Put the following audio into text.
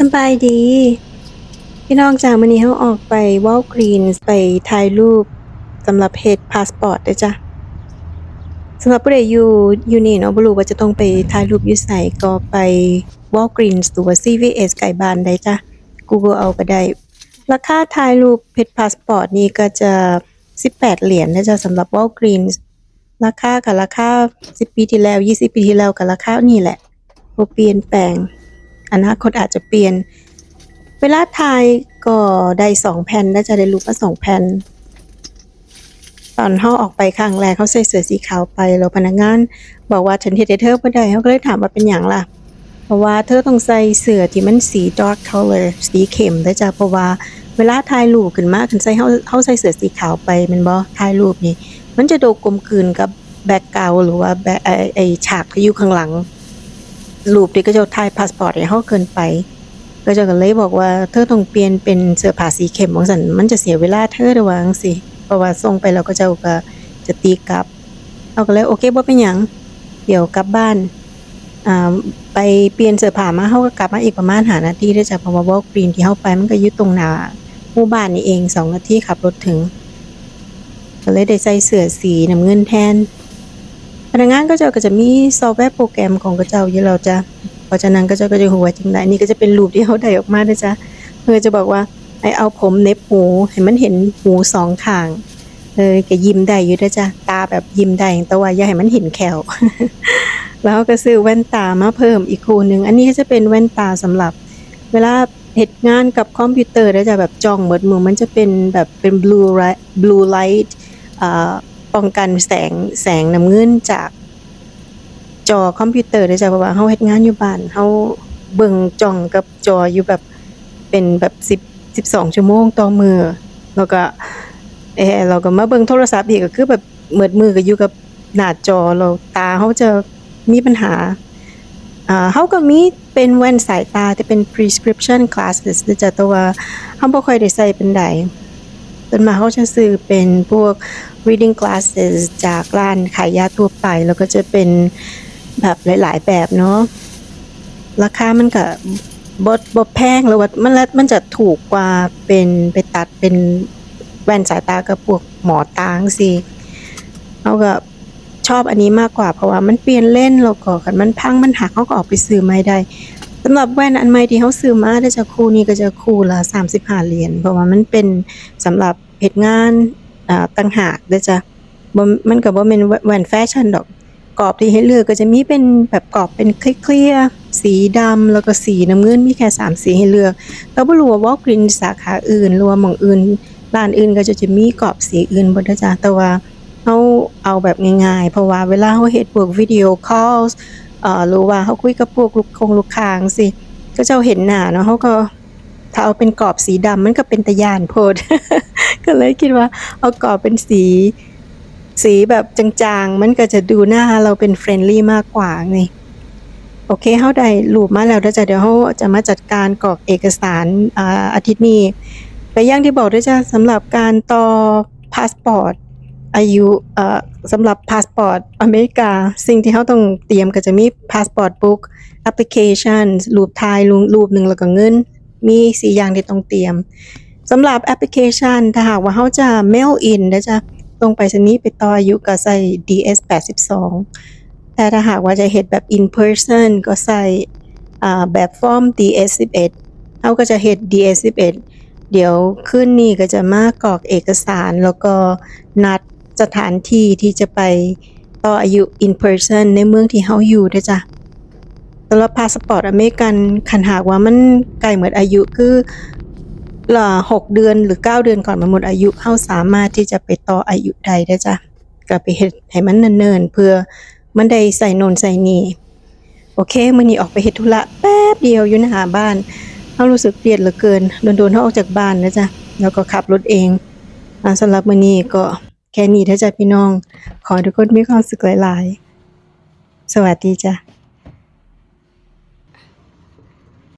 สบายดี พี่น้องจากมื้อนี้เฮาออกไปวอลกรีนไปถ่ายรูปสำหรับเฮ็ดพาสปอร์ตเด้จ้ะสำหรับผู้ใดอยู่ยูนี่เนาะบ่รู้ว่าจะต้องไปถ่ายรูปอยู่ไส่ก็ไปวอลกรีนหรือว่า CVS ใกล้บ้านได้จ้ะ Google เอาก็ได้ ราคาถ่ายรูปเพชรพาสปอร์ตนี่ก็จะ 18 เหรียญนะจ๊ะสำหรับวอลกรีนราคากับราคา 10 ปีที่แล้ว 20 ปีที่แล้วกับราคานี่แหละบ่เปลี่ยนแปลง อนาคตอาจจะเปลี่ยน เวลาถ่ายก็ได้สองแผ่นน่าจะได้รูปมาสองแผ่นตอนเขาออกไปครั้งแรกเขาใส่เสื้อสีขาวไปแล้วพนักงาน บอกว่าฉันเฮ็ดให้เธอบ่ได้เขาก็เลยถามว่าเป็นหยังล่ะ เพราะว่าเธอต้องใส่เสื้อที่มันสี dark color สีเข้มได้จ้ะเพราะว่าเวลาถ่ายรูปขึ้นมาคันใส่เฮาเฮาใส่เสื้อสีขาวไปมันบ่ถ่ายรูปนี่มันจะโดกลมกลืนกับแบ็กกราวหรือว่าแบ็คไอไอ้ฉากที่อยู่ข้างหลัง รูปที่ก็จะถ่ายพาสปอร์ตให้เฮาเกินไป ก็จะก็เลยบอกว่าเธอต้องเปลี่ยนเป็นเสื้อผ้าสีเข้มของสันมันจะเสียเวลาเธอระวังสิเพราะว่าส่งไปแล้วก็เจ้าก็จะตีกลับเอาก็เลยโอเคบ่เป็นหยังเดี๋ยวกลับบ้านอ่าไปเปลี่ยนเสื้อผ้ามาเฮาก็กลับมาอีกประมาณหานาทีได้จ้ะพราะว่าวอลกรีนที่เฮาไปมันก็อยู่ตรงหน้าหมู่บ้านนี่เองสองนาทีขับรถถึงก็เลยได้ใส่เสื้อสีน้ำเงินแทน พนักงานก็จะก็จะมีซอฟต์แวร์โปรแกรมของก็เจ้าอยู่แล้วจ้ะเพราะฉะนั้นก็เจ้าก็จะหัวจังได้นี่ก็จะเป็นรูปที่เขาได้ออกมานะจ๊ะเพื่อจะบอกว่าไอเอาผมเน็บหูให้มันเห็นหูสองข้างเออก็ยิ้มได้อยู่นะจ๊ะตาแบบยิ้มได้แต่ว่าอย่าให้มันเห็นแขวแล้วก็ซื้อแว่นตามาเพิ่มอีกคู่หนึ่งอันนี้ก็จะเป็นแว่นตาสำหรับ เวลาเหตุงานกับคอมพิวเตอร์แล้วจะแบบจ้องเหมดมือมันจะเป็นแบบเป็น blue light blue light อ่า ป้องกันแสงแสงน้ำเงินจากจอคอมพิวเตอร์ได้จ้ะเพราะว่าเฮาเฮ็ดงานอยู่บ้านเฮาเบิ่งจ้องกับจออยู่แบบเป็นแบบ10 12ชั่วโมงต่อมือแล้วก็เออเราก็มาเบิ่งโทรศัพท์อีกก็คือแบบเมิดมือก็อยู่กับหน้าจอเราตาเฮาจะมีปัญหาอ่าเฮาก็มีเป็นแว่นสายตาที่เป็น prescription glasses ด้วยจ้ะต่ว่าเฮาบ่ค่อยได้ใส่ปานใดส่วนมาเขาจะซื้อเป็นพวก reading glasses จากร้านขายยาทั่วไป แล้วก็จะเป็นแบบหลาย ๆ แบบเนาะราคามันก็บดบดแพงแล้วมันละมันจะถูกกว่าเป็นไปตัดเป็นแว่นสายตากับพวกหมอตางสิเอาก็ชอบอันนี้มากกว่าเพราะว่ามันเปลี่ยนเล่นแล้วก็คันมันพังมันหักเขาก็ออกไปซื้อใหม่ได้สำหรับแว่นอันใหม่ที่เขาซื้อมาได้จะคู่นี้ก็จะคู่ละ35 เหรียญเพราะว่ามันเป็นสำหรับเฮ็ดงาน อ่าต่างหากเด้อจ้ะมันก็บ่แม่นแหวนแฟชั่นดอกกรอบที่ให้เลือกก็จะมีเป็นแบบกรอบเป็นเคลียร์สีดำแล้วก็สีน้ำเงินมีแค่ 3 สีให้เลือกแต่บ่รู้ว่า Walgreens สาขาอื่นรว่าหม่องอื่นร้านอื่นก็จะจะมีกรอบสีอื่นบ่เด้จ้ะแต่ว่าเฮาเอาแบบง่ายๆ เพราะว่าเวลาเฮาเฮ็ดพวกวิดีโอคอลเอ่อหรือว่าเฮาคุยกับพวกลูกคงลูกค้าจังซี้ก็เจ้าเห็นหน้าเนาะเฮาก็ถ้าเอาเป็นกรอบสีดำมันก็เป็นตาย้านโพด ก็เลยคิดว่าเอากรอบเป็นสีสีแบบจางๆ มันก็จะดูหน้าเราเป็นเฟรนลี่มากกว่าไงโอเคเฮาได้รูปมาแล้วดี๋ยวจะเดี๋ยวเฮาจะมาจัดการกรอกเอกสารอ่าอาทิตย์นี้แต่อย่างที่บอกด้วยจ้ะสำหรับการต่อพาสปอร์ตอายุอ่อสำหรับพาสปอร์ตอเมริกา สิ่งที่เฮาต้องเตรียมก็จะมีพาสปอร์ตบุ๊กแอปพลิเคชันรูปถ่ายรูปหนึ่งแล้วก็เงิน มีสี่อย่างที่ต้องเตรียม สำหรับแอปพลิเคชัน ถ้าหากว่าเขาจะ mail in นะจ๊ะตรงไปสนี้ไปต่ออายุก็ใส่ DS 82แต่ถ้าหากว่าจะเฮ็ดแบบ in person ก็ใส่แบบฟอร์ม DS 11เขาก็จะเฮ็ด DS 11เดี๋ยวคืนนี้ก็จะมากรอกเอกสารแล้วก็นัดสถานที่ที่จะไปต่ออายุ in person ในเมืองที่เขาอยู่นะจ๊ะสำหรับพาสปอร์ตอเมริกันคันหากว่ามันใกล้หมดอายุคือ หกเดือนหรือเก้าเดือนก่อนมันหมดอายุเข้าสามารถที่จะไปต่ออายุใดได้จ้ะก็ไปเฮ็ดให้มันเนินๆเพื่อมันได้ใส่นนใส่นีโอเคมื้อนี้ออกไปเฮ็ดธุระแป๊บเดียวอยู่หน้าบ้านเฮารู้สึกเครียดเหลือเกินโดนๆเฮาออกจากบ้านนะจ๊ะแล้วก็ขับรถเองอสำหรับมื้อนี้ก็แค่นี้เด้อจ้ะพี่น้อง ขอทุกคนมีความสุขหลายๆ สวัสดีจ้ะ